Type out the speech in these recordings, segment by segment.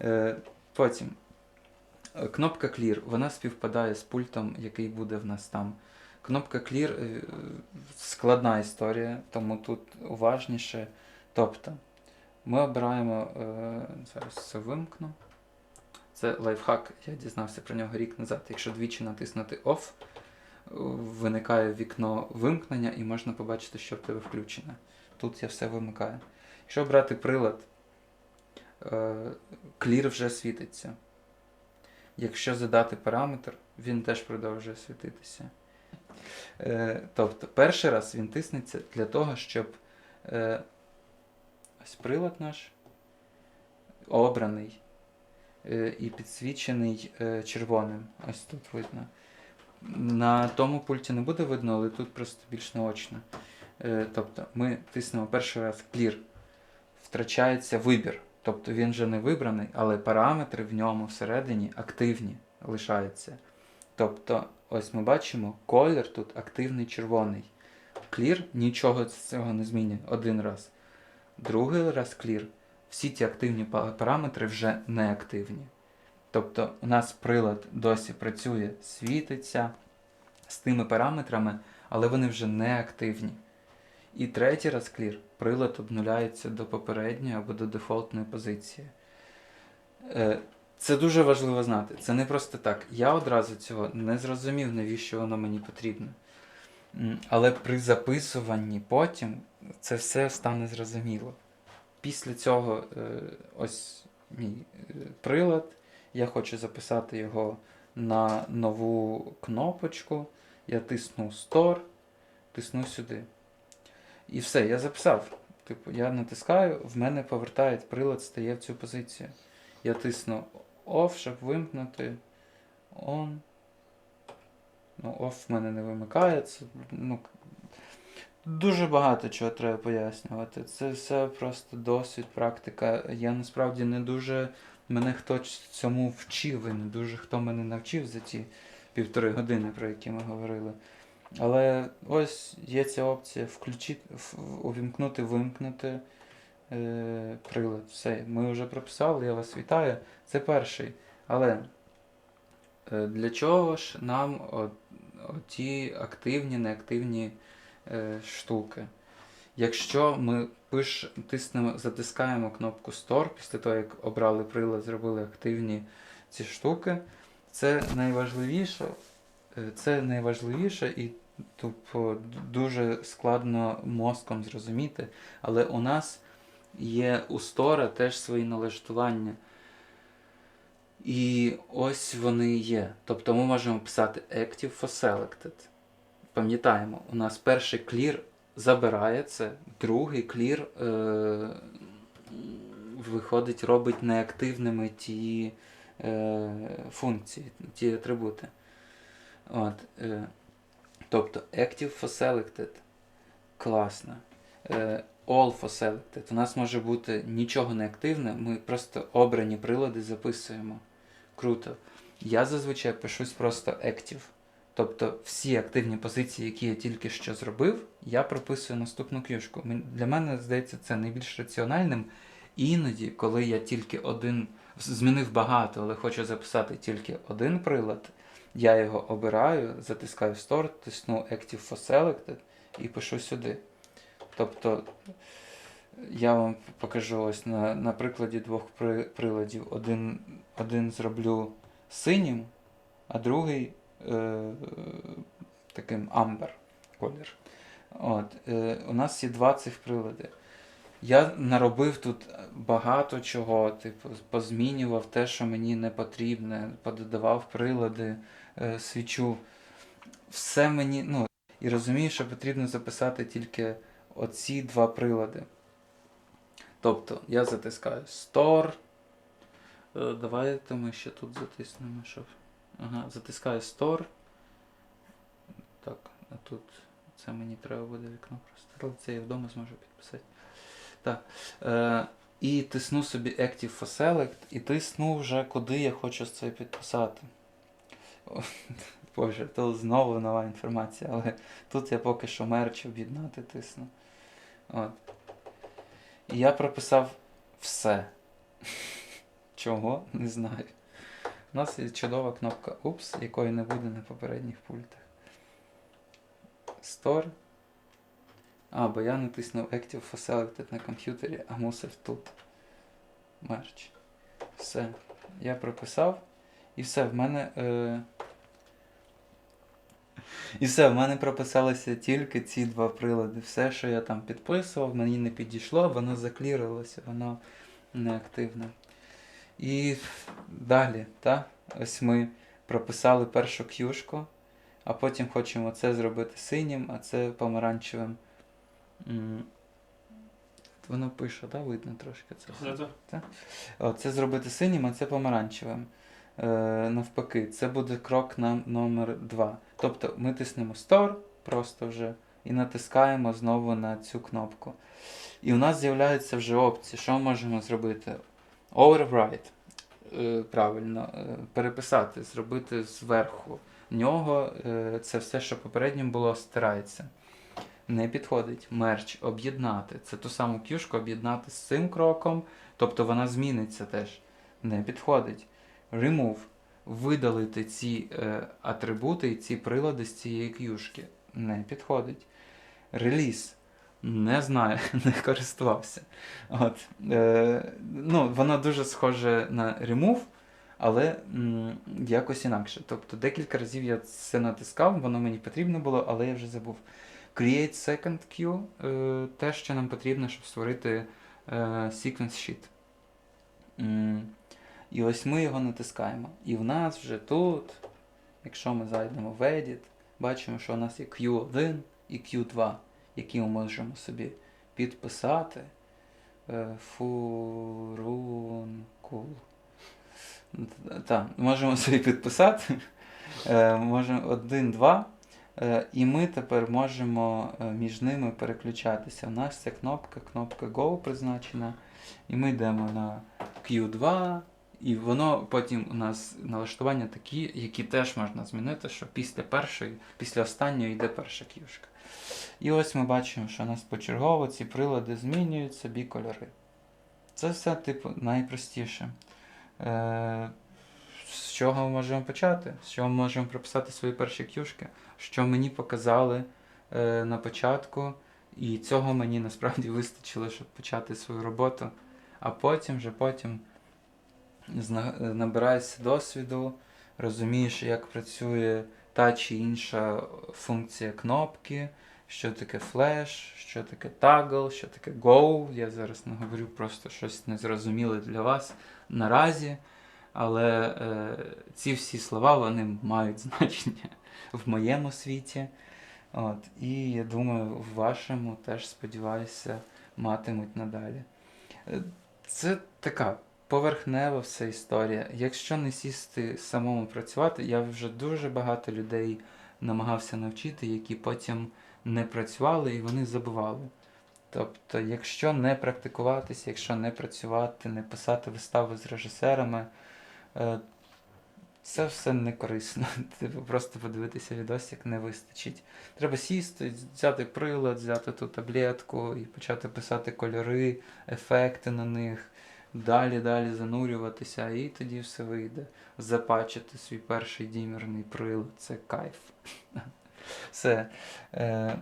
Е, потім е, кнопка Clear, вона співпадає з пультом, який буде в нас там. Кнопка Clear е, складна історія, тому тут уважніше. Тобто, ми обираємо, зараз це вимкну. Це лайфхак, я дізнався про нього рік назад. Якщо двічі натиснути OFF, виникає вікно вимкнення і можна побачити, що в тебе включене. Тут я все вимикаю. Якщо обрати прилад, е, Clear вже світиться. Якщо задати параметр, він теж продовжує світитися. Е, тобто, перший раз він тиснеться для того, щоб е, ось прилад наш обраний і підсвічений червоним. Ось тут видно. На тому пульті не буде видно, але тут просто більш наочно. Тобто ми тиснемо перший раз Clear, втрачається вибір. Тобто він вже не вибраний, але параметри в ньому всередині активні лишаються. Тобто, ось ми бачимо, колір тут активний червоний. Clear нічого з цього не змінює один раз. Другий раз Clear, всі ті активні параметри вже не активні. Тобто у нас прилад досі працює, світиться з тими параметрами, але вони вже не активні. І третій раз Clear, прилад обнуляється до попередньої або до дефолтної позиції. Е, Це дуже важливо знати. Це не просто так. Я одразу цього не зрозумів, навіщо воно мені потрібно. Але при записуванні потім це все стане зрозуміло. Після цього е, ось мій е, прилад. Я хочу записати його на нову кнопочку. Я тисну Store, тисну сюди. І все, я записав. Типу, я натискаю, в мене повертає прилад, стає в цю позицію. Я тисну Off, щоб вимкнути. On. Ну, Off в мене не вимикається. Ну, дуже багато чого треба пояснювати. Це все просто досвід, практика. Я насправді не дуже. Мене хтось цьому вчив, і не дуже хто мене навчив за ті півтори години, про які ми говорили. Але ось є ця опція включити, увімкнути, вимкнути е, прилад. Все, ми вже прописали, я вас вітаю. Це перший. Але е, для чого ж нам от, активні, неактивні е, штуки? Якщо ми пиш, тиснемо, затискаємо кнопку Store після того, як обрали прилад, зробили активні ці штуки, це найважливіше, це найважливіше і тупо дуже складно мозком зрозуміти, але у нас є у Store теж свої налаштування. І ось вони є. Тобто ми можемо писати Active for Selected. Пам'ятаємо, у нас перший clear забирає це, другий clear е, виходить, робить неактивними ті е, функції, ті атрибути. От, е, тобто Active for Selected класно. Е, All for Selected. У нас може бути нічого не активне, ми просто обрані прилади записуємо. Круто. Я зазвичай пишусь просто Active. Тобто всі активні позиції, які я тільки що зробив, я прописую наступну книжку. Для мене здається це найбільш раціональним. Іноді, коли я тільки один змінив багато, але хочу записати тільки один прилад, я його обираю, затискаю в Store, тисну Active for Selected і пишу сюди. Тобто я вам покажу ось на, на прикладі двох при, приладів. Один, один зроблю синім, а другий е, таким амбер колір. От, е, у нас є два цих прилади. Я наробив тут багато чого, типу, позмінював те, що мені не потрібне, пододавав прилади, свічу. Все мені, ну, і розумію, що потрібно записати тільки оці два прилади. Тобто я затискаю Store. Е, Давайте ми ще тут затиснемо, щоб. Ага, затискаю Store. Так, а тут це мені треба буде вікно просто. Це я вдома зможу підписати. Так. Е, і тисну собі Active for Select і тисну вже куди я хочу це підписати. Боже, то знову нова інформація, але тут я поки що мерч об'єднати тисну. От. І я прописав все. Чого? Не знаю. У нас є чудова кнопка Упс, якої не буде на попередніх пультах. Store. А, бо я натиснув Active for Selected на комп'ютері, а мусив тут. Мерч. Все. Я прописав. І все, в мене. Е... І все, в мене прописалися тільки ці два прилади. Все, що я там підписував, мені не підійшло, воно заклірилося, воно неактивне. І далі, так? Ось ми прописали першу к'юшку, а потім хочемо це зробити синім, а це помаранчевим. Воно пише, так? Видно трошки це. все. Да-да. О, Це зробити синім, а це помаранчевим. Е, навпаки, це буде крок на номер 2. Тобто ми тиснемо Store просто вже і натискаємо знову на цю кнопку. І у нас з'являються вже опції, що ми можемо зробити. Overwrite. Е, правильно, е, переписати, зробити зверху нього. Це все, що попередньо було, стирається. Не підходить. Мерч, об'єднати. Це ту саму кюшку об'єднати з цим кроком, тобто вона зміниться теж. Не підходить. Remove. Видалити ці е, атрибути і ці прилади з цієї к'юшки. Не підходить. Реліз. Не знаю, не користувався. От, е, ну, воно дуже схоже на remove, але м, якось інакше. Тобто декілька разів я це натискав, воно мені потрібно було, але я вже забув. Create second queue е, те, що нам потрібно, щоб створити е, sequence sheet. М, І ось ми його натискаємо. І в нас вже тут, якщо ми зайдемо в Edit, бачимо, що у нас є Q1 і Q2, які ми можемо собі підписати. Е, Фурункул. Так, можемо собі підписати. Е, Можемо один, два. Е, І ми тепер можемо між ними переключатися. У нас ця кнопка, кнопка Go призначена. І ми йдемо на Q2, і воно потім у нас налаштування такі, які теж можна змінити, що після першої, після останньої йде перша кішка. І ось ми бачимо, що у нас почергово ці прилади змінюють собі кольори. Це все, типу, найпростіше. Е, з чого ми можемо почати? З чого ми можемо прописати свої перші кюшки? Що мені показали е, на початку, і цього мені насправді вистачило, щоб почати свою роботу. А потім вже потім набираєшся досвіду, розумієш, як працює та чи інша функція кнопки, що таке флеш, що таке toggle, що таке go. Я зараз не говорю просто щось незрозуміле для вас наразі. Але е, ці всі слова вони мають значення в моєму світі. От, і я думаю, в вашому теж сподіваюся матимуть надалі. Е, Це така поверхнева вся історія. Якщо не сісти самому працювати, я вже дуже багато людей намагався навчити, які потім не працювали і вони забували. Тобто, якщо не практикуватися, якщо не працювати, не писати вистави з режисерами, е, це все не корисно. Типу просто подивитися відосик не вистачить. Треба сісти, взяти прилад, взяти ту таблетку і почати писати кольори, ефекти на них, далі, далі занурюватися, і тоді все вийде. Запачити свій перший дімірний прилад, це кайф. Все. Е,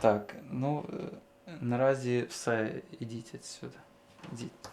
так, ну е, наразі все, ідіть відсюди. Ідіть.